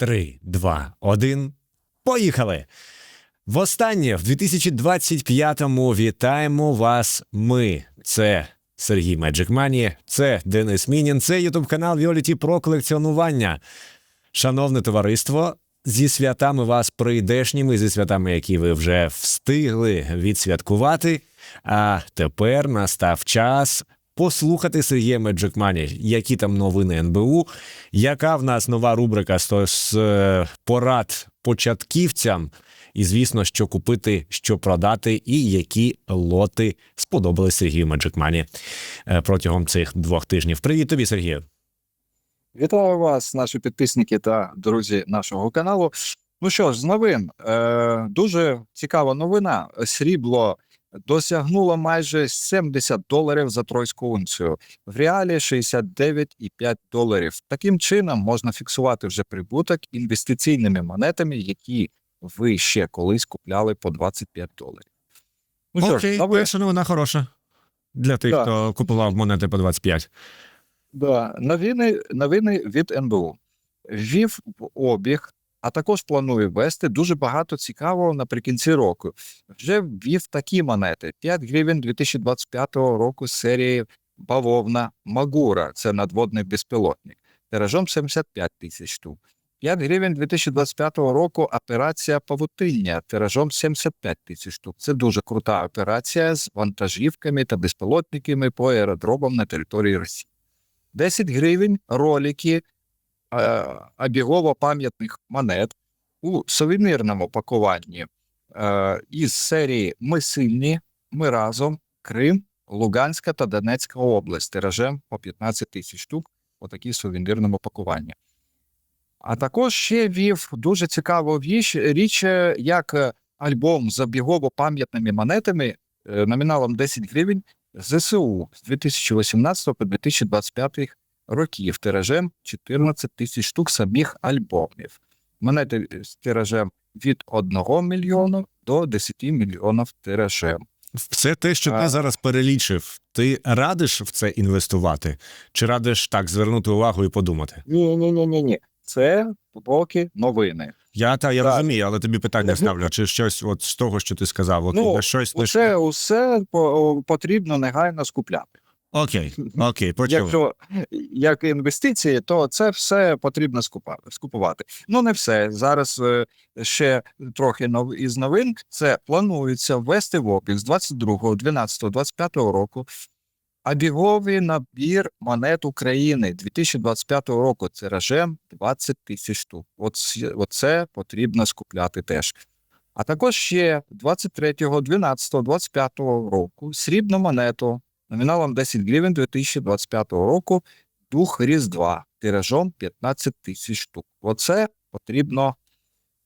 Три, два, один. Поїхали! Востаннє в 2025-му вітаємо вас. Ми. Це Сергій Money, це Денис Мінін, це Ютуб канал Віоліті про колекціонування. Шановне товариство, зі святами вас прийдешніми, зі святами, які ви вже встигли відсвяткувати. А тепер настав час послухати Сергія Money, які там новини НБУ, яка в нас нова рубрика з, е, порад початківцям. І звісно, що купити, що продати, і які лоти сподобались Сергію Money е, протягом цих двох тижнів. Привіт тобі, Сергію. Вітаю вас, наші підписники та друзі нашого каналу. Ну що ж, з новин. Е, дуже цікава новина. Срібло досягнуло майже 70 доларів за тройську унцію. В реалі 69,5 доларів. Таким чином можна фіксувати вже прибуток інвестиційними монетами, які ви ще колись купляли по 25 доларів. Ну що ж, Окей, новин. перша новина хороша. Для тих, Так. хто купував монети по 25. Да, новини, новини від НБУ. Ввів в обіг, а також планує ввести дуже багато цікавого наприкінці року. Вже ввів такі монети: 5 гривень 2025 року серії Бавовна Магура, це надводний безпілотник, тиражом 75 тисяч штук. 5 гривень 2025 року операція Павутиння тиражом 75 тисяч штук. Це дуже крута операція з вантажівками та безпілотниками по аеродромам на території Росії. 10 гривень ролики обігово-пам'ятних монет у сувенірному пакуванні е, із серії Ми сильні, ми разом, Крим, Луганська та Донецька область тиражем по 15 тисяч штук, отакі сувенірному пакуванні. А також ще вів дуже цікаву річ, річ е, як е, альбом з обігово-пам'ятними монетами номіналом 10 гривень ЗСУ з 2018 по 2025 років тиражем 14 тисяч штук самих альбомів. Монети з тиражем від 1 мільйона до 10 мільйонів тиражем. Все те, що ти А. зараз перелічив, ти радиш в це інвестувати? Чи радиш так звернути увагу і подумати? Ні, ні, ні, ні, ні. Це поки новини. Я та я Так. розумію, але тобі питання ставлю. Чи щось от з того, що ти сказав, от Ну, щось. Усе, усе по- потрібно негайно скупляти. Окей, окей, почув. Якщо як інвестиції, то це все потрібно скупати, скупувати. Ну не все. Зараз е, ще трохи нов, із новин. Це планується ввести в обіг з 22, 12, 25 року. Обіговий набір монет України 2025 року тиражем 20 тисяч штук. От, оце потрібно скупляти теж. А також ще 23, 12, 25 року срібну монету номіналом 10 гривень 2025 року дух Різдва тиражом 15 тисяч штук. Оце потрібно,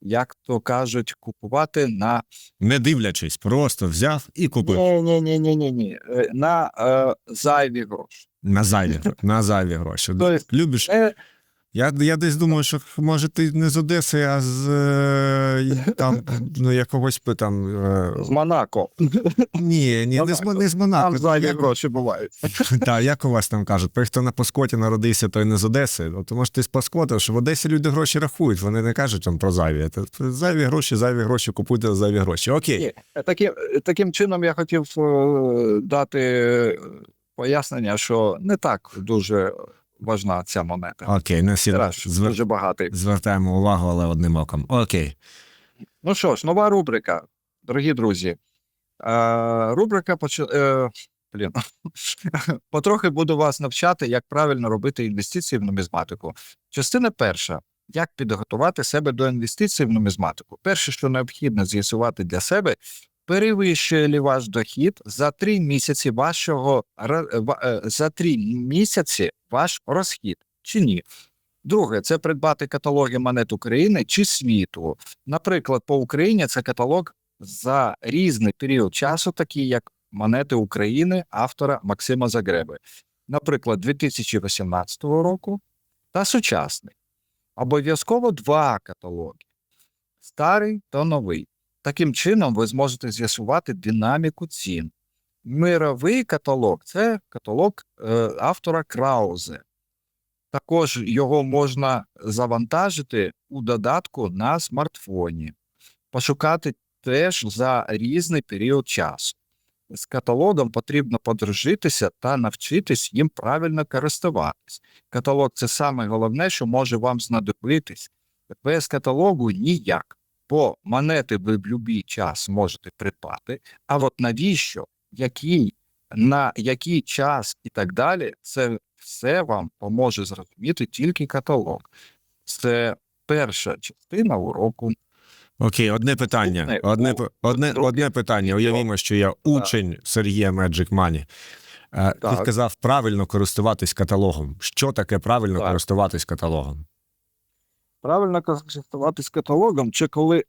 як то кажуть, купувати на Не дивлячись, просто взяв і купив. ні, ні, ні, ні, ні, ні. е, на е, зайві гроші. На зайві, на зайві гроші. Тобто, Любиш? Я, я десь думаю, що може ти не з Одеси, а з е, там ну, якогось би там. е, з Монако. Ні, ні, не з, не з Монако. Там зайві Як- гроші бувають. Так, як у вас там кажуть, той, хто на Паскоті народився, той не з Одеси. От, може, ти з Паскота, що в Одесі люди гроші рахують, вони не кажуть там про зайві. Зайві гроші, зайві гроші, купуйте зайві гроші. Окей. Ні, таким, таким чином я хотів е, дати е, пояснення, що не так дуже важна ця монета. Окей, не всі Тираж звер... дуже багатий. звертаємо увагу, але одним оком. Окей. Ну що ж, нова рубрика, дорогі друзі. Е, рубрика поч... е, блін. потрохи буду вас навчати, як правильно робити інвестиції в нумізматику. Частина перша. Як підготувати себе до інвестицій в нумізматику? Перше, що необхідно з'ясувати для себе, перевищує ли ваш дохід за три місяці вашого е, за три місяці ваш розхід чи ні. Друге, це придбати каталоги монет України чи світу. Наприклад, по Україні це каталог за різний період часу, такі як монети України автора Максима Загреби, наприклад, 2018 року та сучасний. Обов'язково два каталоги: старий та новий. Таким чином, ви зможете з'ясувати динаміку цін. Мировий каталог це каталог е, автора Краузе. Також його можна завантажити у додатку на смартфоні, пошукати теж за різний період часу. З каталогом потрібно подружитися та навчитись їм правильно користуватись. Каталог це саме головне, що може вам знадобитись. Без каталогу ніяк, бо монети ви в будь-який час можете придбати, а от навіщо, який, на який час і так далі, це все вам поможе зрозуміти тільки каталог. Це перша частина уроку. Окей, одне питання. Одне, одне, одне питання. Уявімо, що я учень Сергія Magic Money. Е, Ти сказав правильно користуватись каталогом. Що таке правильно Так. користуватись каталогом? Правильно користуватись каталогом, це коли,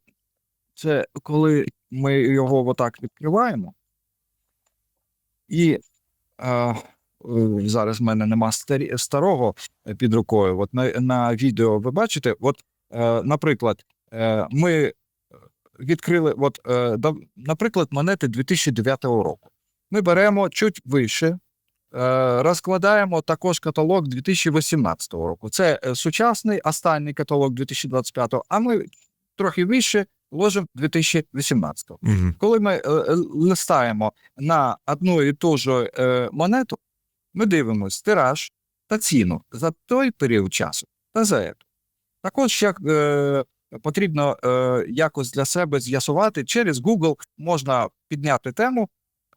це коли ми його отак відкриваємо. І е, е, зараз в мене нема старі, старого під рукою. От на, на відео ви бачите, от, е, наприклад, е, ми відкрили, от, е, наприклад, монети 2009 року. Ми беремо чуть вище, розкладаємо також каталог 2018 року. Це е, сучасний останній каталог 2025, а ми трохи вище ложимо 2018. Угу. Коли ми е, е, листаємо на одну і ту ж е, монету, ми дивимося тираж та ціну за той період часу та за ету. Також е, потрібно е, якось для себе з'ясувати через Google можна підняти тему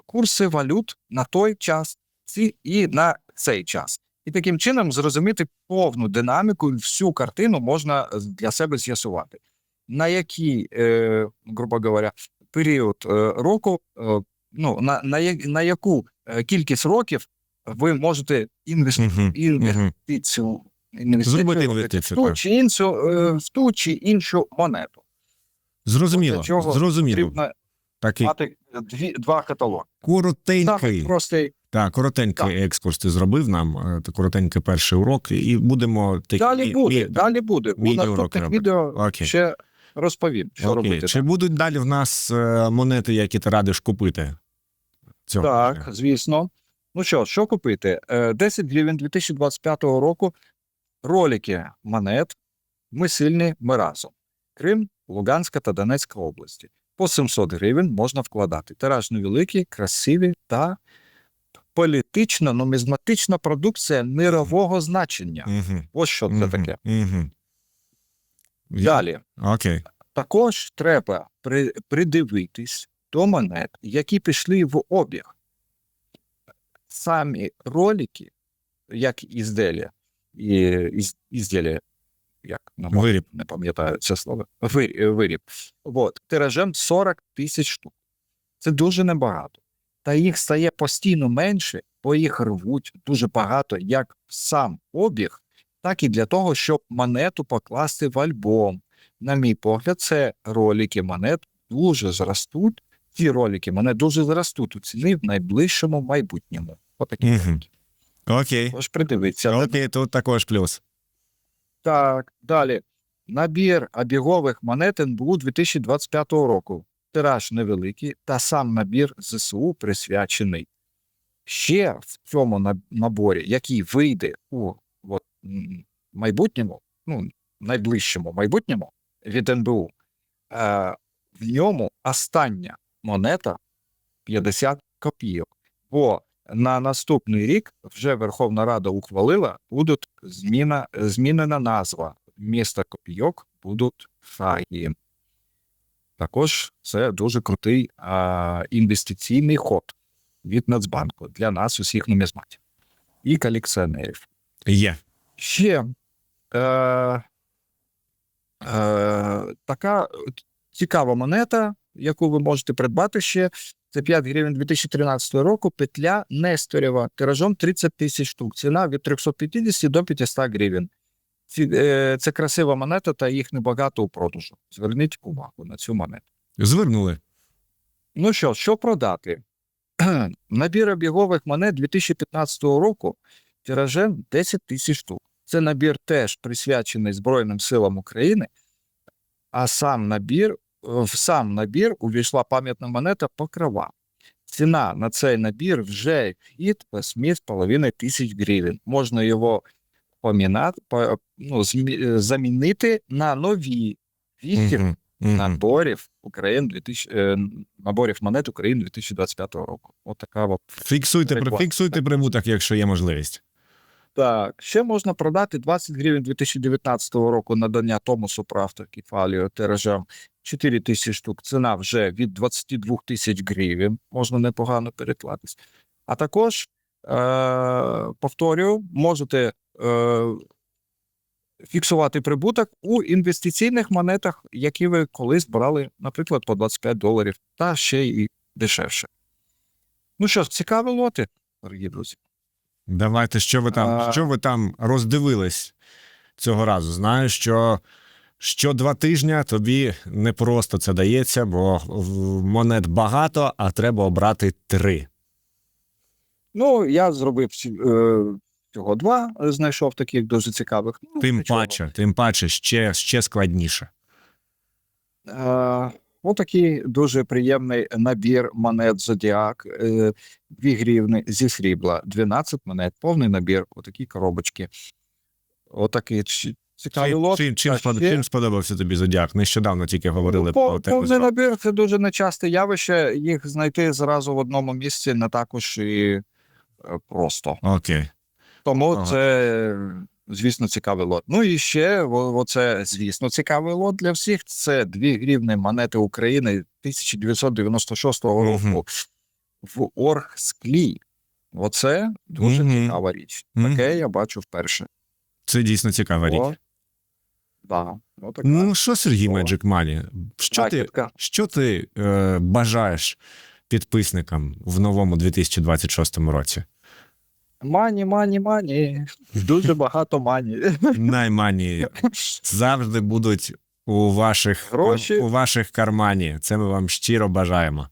курси валют на той час ці і на цей час. І таким чином зрозуміти повну динаміку, і всю картину можна е, для себе з'ясувати. На який, е, грубо говоря, період е, року, е, ну, на, на, на яку е, кількість років ви можете інвести, інвестицію, інвестицію інвестицію, в ту чи іншу, в ту чи іншу монету. Зрозуміло. Зрозуміло. Такий мати дві, два каталоги. коротенький. Саме простий. Так, коротенький екскурс ти зробив нам, е, коротенький перший урок, і будемо такі. Далі буде, мі- далі буде. У наступних відео Окей. ще розповім, що Окей. робити. Чи будуть далі в нас е, монети, які ти радиш купити? Цього Так, тижня? звісно. Ну що, що купити? Е, 10 гривень 2025 року. Ролики монет. Ми сильні, ми разом. Крим, Луганська та Донецька області. По 700 гривень можна вкладати. Тираж невеликий, красиві та політично-нумізматична продукція мирового значення. Мгм. Ось що це таке. Я- Далі. Окей. Також треба при, придивитись до монет, які пішли в обіг. Самі ролики, як ізділля, і, із, ізділля, як на мові, Виріб. не пам'ятаю це слово, виріб, виріб. От, тиражем 40 тисяч штук. Це дуже небагато. Та їх стає постійно менше, бо їх рвуть дуже багато, як сам обіг, так і для того, щоб монету покласти в альбом. На мій погляд, це ролики монет дуже зростуть. Ці ролики монет дуже зростуть у ціні в найближчому майбутньому. Отакі. Ролики. Окей. Тож придивіться. Окей, тут також плюс. Так, далі. Набір обігових монет НБУ 2025 року. Тираж невеликий, та сам набір ЗСУ присвячений. Ще в цьому наборі, який вийде у от, майбутньому, ну, найближчому майбутньому від НБУ, е, в ньому остання монета 50 копійок. Бо на наступний рік вже Верховна Рада ухвалила, будуть зміна, змінена назва. Міста копійок будуть хаї. Також це дуже крутий а, інвестиційний ход від Нацбанку для нас, усіх нумізматів і колекціонерів. Є. Ще е, е, така цікава монета, яку ви можете придбати ще. Це 5 гривень 2013 року. Петля Несторєва тиражом 30 тисяч штук. Ціна від 350 до 500 гривень. Ці, е, це красива монета, та їх небагато у продажу. Зверніть увагу на цю монету. Звернули. Ну що, що продати? Набір обігових монет 2015 року тиражем 10 тисяч штук. Це набір теж присвячений Збройним силам України, а сам набір, в сам набір увійшла пам'ятна монета Покрова. Ціна на цей набір вже від 8,5 тисяч гривень. Можна його помінати, по, ну, е, замінити на нові вісім Мгм, мгм. наборів Україн 2000, е, наборів монет України 2025 року. Отака от. Фіксуйте, Реклама. фіксуйте прибуток, якщо є можливість. Так, ще можна продати 20 гривень 2019 року надання Томосу Правда Кефалію тиражам 4 тисячі штук. Ціна вже від 22 тисяч гривень. Можна непогано переклатись. А також, е, повторюю, можете фіксувати прибуток у інвестиційних монетах, які ви колись брали, наприклад, по 25 доларів, та ще й дешевше. Ну що ж, цікаві лоти, дорогі друзі. Давайте, що ви там, А- що ви там роздивились цього разу? Знаю, що, що два тижні тобі не просто це дається, бо монет багато, а треба обрати три. Ну, я зробив е, всього два, е, знайшов таких дуже цікавих. Ну, Тим нічого. паче, тим паче, ще, ще складніше. Е, Отакий дуже приємний набір монет Зодіак, е, 2 гривни зі срібла, 12 монет, повний набір, отакі коробочки. Отакий цікавий Чим, лот. чим, чим, А ще- чим сподобався тобі Зодіак? Нещодавно тільки говорили Ну, про тебе. повний набір це дуже нечасте явище. Їх знайти зразу в одному місці не також і е, просто. Окей. Тому Ага. це, звісно, цікавий лот. Ну і ще, оце, звісно, цікавий лот для всіх. Це 2 гривні монети України 1996 року Мгм. в оргсклі. Оце дуже Мгм. цікава річ. Таке я бачу вперше. Це дійсно цікава річ. О, да, отака. Ну що, Сергій. Magic Money, що ти, що ти е, бажаєш підписникам в новому 2026 році? Мані, мані, мані. Дуже багато мані. Наймані завжди будуть у ваших, Гроші. у ваших кармані. Це ми вам щиро бажаємо.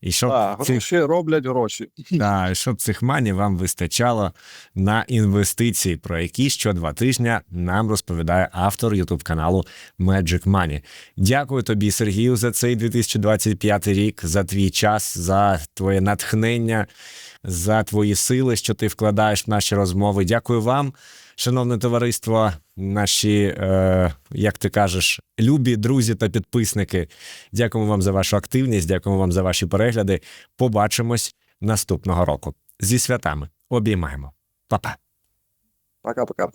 І щоб, А, цих, гроші роблять гроші. та, і щоб цих мані вам вистачало на інвестиції, про які що два тижні нам розповідає автор Ютуб каналу Magic Money. Дякую тобі, Сергію, за цей 2025 рік, за твій час, за твоє натхнення, за твої сили, що ти вкладаєш в наші розмови. Дякую вам, шановне товариство, наші, е, як ти кажеш, любі друзі та підписники. Дякуємо вам за вашу активність, дякуємо вам за ваші перегляди. Побачимось наступного року. Зі святами. Обіймаємо. Па-па. Пока-пока.